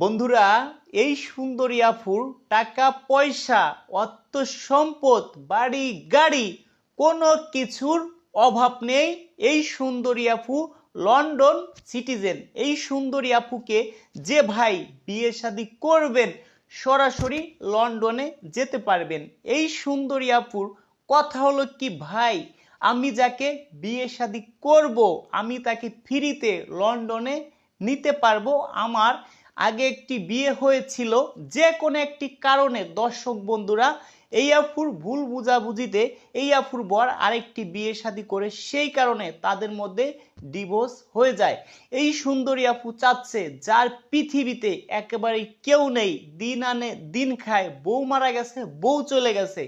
বন্ধুরা, এই সুন্দরী আফুর টাকা, পয়সা, অর্থ, সম্পদ, বাড়ি, গাড়ি, কোনো কিছুর অভাব নেই। এই সুন্দরী আফু লন্ডন সিটিজেন। এই সুন্দরী আফুকে যে ভাই বিয়ে শাদি করবেন, সরাসরি লন্ডনে যেতে পারবেন। এই সুন্দরী আফুর কথা হলো কি, ভাই, আমি যাকে বিয়ে শাদি করব, আমি তাকে ফ্রিতে লন্ডনে নিতে পারব। আমার আগে একটি বিয়ে হয়েছিল যে কোনো একটি কারণে। দর্শক বন্ধুরা এই আফুর ভুল বুঝাবুঝিতে এই আফুর বর আরেকটি বিয়ে শাদি করে সেই কারণে তাদের মধ্যে ডিভোর্স হয়ে যায়। এই সুন্দরী আপু চাচ্ছে যার পৃথিবীতে একেবারে কেউ নেই। দিন আনে দিন খায়, বউ মারা গেছে, বউ চলে গেছে।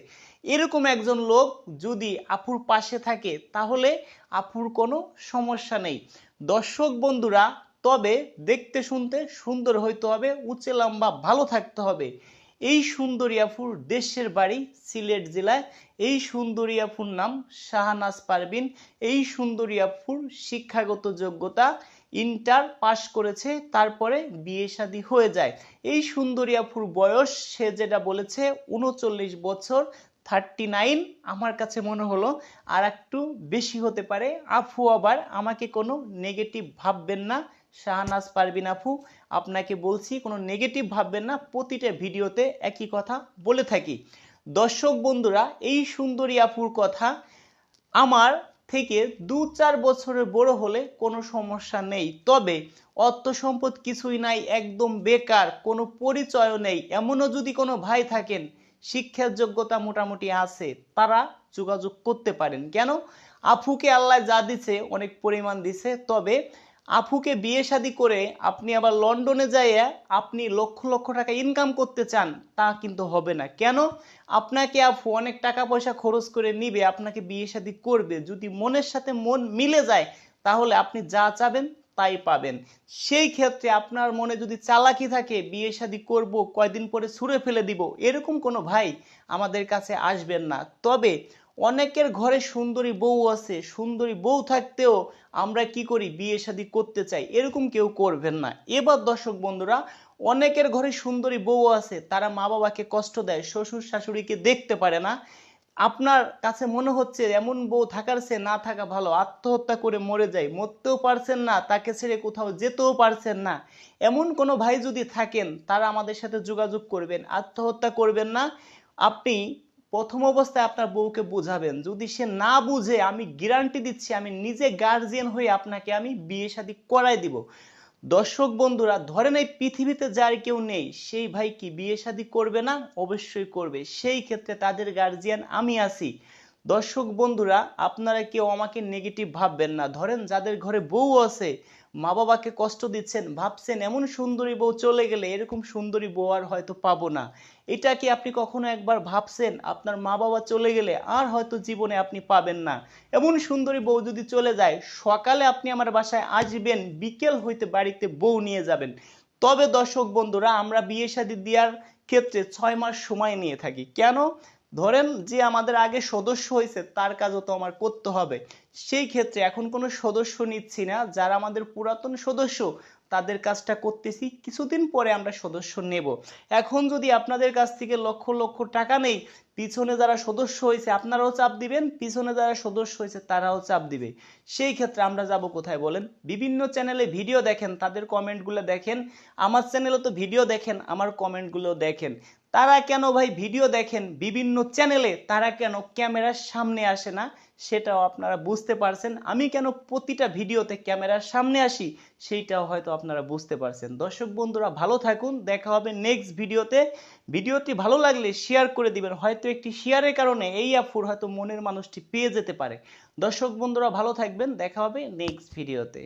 এরকম একজন লোক যদি আপুর পাশে থাকে, তাহলে আপুর কোনো সমস্যা নেই। দর্শক বন্ধুরা তবে দেখতে শুনতে সুন্দর হইতে হবে, উঁচে লম্বা ভালো থাকতে হবে। এই সুন্দরী আফুর দেশের বাড়ি সিলেট জেলায়। এই সুন্দরী আফুর নাম শাহনাজ পারবিন। এই সুন্দরী আফুর শিক্ষাগত যোগ্যতা ইন্টার পাশ করেছে, তারপরে বিয়ে শাদী হয়ে যায়। এই সুন্দরী আফুর বয়স, সে যেটা বলেছে, উনচল্লিশ বছর থার্টি নাইন আমার কাছে মনে হলো। আর একটু বেশি হতে পারে। আফু আবার আমাকে কোনো নেগেটিভ ভাববেন না। শাহনাজ পারবিন আপু, আপনাকে বলছি, কোনো নেগেটিভ ভাববেন না, প্রতিটা ভিডিওতে একই কথা বলে থাকি। দর্শক বন্ধুরা, এই সুন্দরী আপুর কথা আমার থেকে দু চার বছরের বড় হলে কোনো সমস্যা নেই। তবে অর্থ সম্পদ কিছুই নাই, একদম বেকার, কোনো পরিচয়ও নেই। এমনও যদি কোনো ভাই থাকেন, শিক্ষার যোগ্যতা মোটামুটি আছে, তারা যোগাযোগ করতে পারেন। কেন? আফুকে আল্লাহ যা দিছে, অনেক পরিমাণ দিছে। তবে আফুকে বিয়ে শাদি করে আপনি আবার লন্ডনে যাইয়া আপনি লক্ষ লক্ষ টাকা ইনকাম করতে চান, তা কিন্তু হবে না। কেন? আপনাকে আফু অনেক টাকা পয়সা খরচ করে নিবে, আপনাকে বিয়ে শাদি করবে। যদি মনের সাথে মন মিলে যায়, তাহলে আপনি যা চাবেন তাই পাবেন। সেই ক্ষেত্রে আপনার মনে যদি চালাকি থাকে, বিয়ে শাদি করব, কয়দিন পরে ছুঁড়ে ফেলে দিব, এরকম কোনো ভাই আমাদের কাছে আসবেন না। তবে অনেকের ঘরে সুন্দরী বউ আছে, সুন্দরী বউ থাকতেও আমরা কি করি? বিয়ে শাদি করতে চাই। এরকম কেউ করবেন না। এবার দর্শক বন্ধুরা, অনেকের ঘরে সুন্দরী বউ আছে, তারা মা বাবাকে কষ্ট দেয়, শ্বশুর শাশুড়িকে দেখতে পারে না। আপনার কাছে মনে হচ্ছে এমন বউ থাকার সে না থাকা ভালো, আত্মহত্যা করে মরে যায়, মরতেও পারছেন না, তাকে ছেড়ে কোথাও যেতেও পারছেন না। এমন কোনো ভাই যদি থাকেন, তারা আমাদের সাথে যোগাযোগ করবেন, আত্মহত্যা করবেন না। আপনি প্রথম অবস্থায় আপনার বউকে বোঝাবেন, যদি সে না বুঝে, আমি গ্যারান্টি দিচ্ছি, আমি নিজে গার্জিয়ান হয়ে আপনাকে আমি বিয়ে শাদী করাই দিব। দর্শক বন্ধুরা, ধরেন এই পৃথিবীতে যার কেউ নেই, সেই ভাই কি বিয়ে শাদী করবে না? অবশ্যই করবে। সেই ক্ষেত্রে তাদের গার্জিয়ান আমি আছি। দর্শক বন্ধুরা, আপনারা কেউ আমাকে নেগেটিভ ভাববেন না। ধরেন যাদের ঘরে বউ আছে মা বাবাকে কষ্ট দিচ্ছেন, ভাবছেন এমন সুন্দরী বউ চলে গেলে এরকম সুন্দরী বউ আর হয়তো পাবো না। এটা কি আপনি কখনো একবার ভাবছেন, আপনার মা বাবা চলে গেলে আর হয়তো জীবনে আপনি পাবেন না? এমন সুন্দরী বউ যদি চলে যায়, সকালে আপনি আমার বাসায় আসবেন, বিকেল হইতে বাড়িতে বউ নিয়ে যাবেন। তবে দর্শক বন্ধুরা, আমরা বিয়ে শাদী দেওয়ার ক্ষেত্রে ছয় মাস সময় নিয়ে থাকি। কেন? ধরেন যে আমাদের আগে সদস্য হয়েছে, তার কাজও তো আমার করতে হবে। সেই ক্ষেত্রে এখন কোনো সদস্য নিচ্ছি না, যারা আমাদের পুরাতন সদস্য, তাদের কাজটা করতেছি, কিছুদিন পরে আমরা সদস্য নেব। এখন যদি আপনাদের কাছ থেকে লক্ষ লক্ষ টাকা নেই, পিছনে যারা সদস্য হয়েছে, আপনারাও চাপ দিবেন, পিছনে যারা সদস্য হয়েছে, তারাও চাপ দিবে। সেই ক্ষেত্রে আমরা যাব কোথায় বলেন? বিভিন্ন চ্যানেলে ভিডিও দেখেন, তাদের কমেন্টগুলো দেখেন, আমার চ্যানেলে তো ভিডিও দেখেন, আমার কমেন্টগুলো দেখেন। তারা কেন ভাই ভিডিও দেখেন বিভিন্ন চ্যানেলে, তারা কেন ক্যামেরার সামনে আসে না? সেটাও আপনারা বুঝতে পারছেন। আমি কেন প্রতিটা ভিডিওতে ক্যামেরার সামনে আসি, সেইটাও হয়তো আপনারা বুঝতে পারছেন। দর্শক বন্ধুরা, ভালো থাকুন। দেখা হবে নেক্সট ভিডিওতে। ভিডিওটি ভালো লাগলে শেয়ার করে দিবেন। হয়তো একটি শেয়ারের কারণে এই আফুর হয়তো মনের মানুষটি পেয়ে যেতে পারে। দর্শক বন্ধুরা, ভালো থাকবেন। দেখা হবে নেক্সট ভিডিওতে।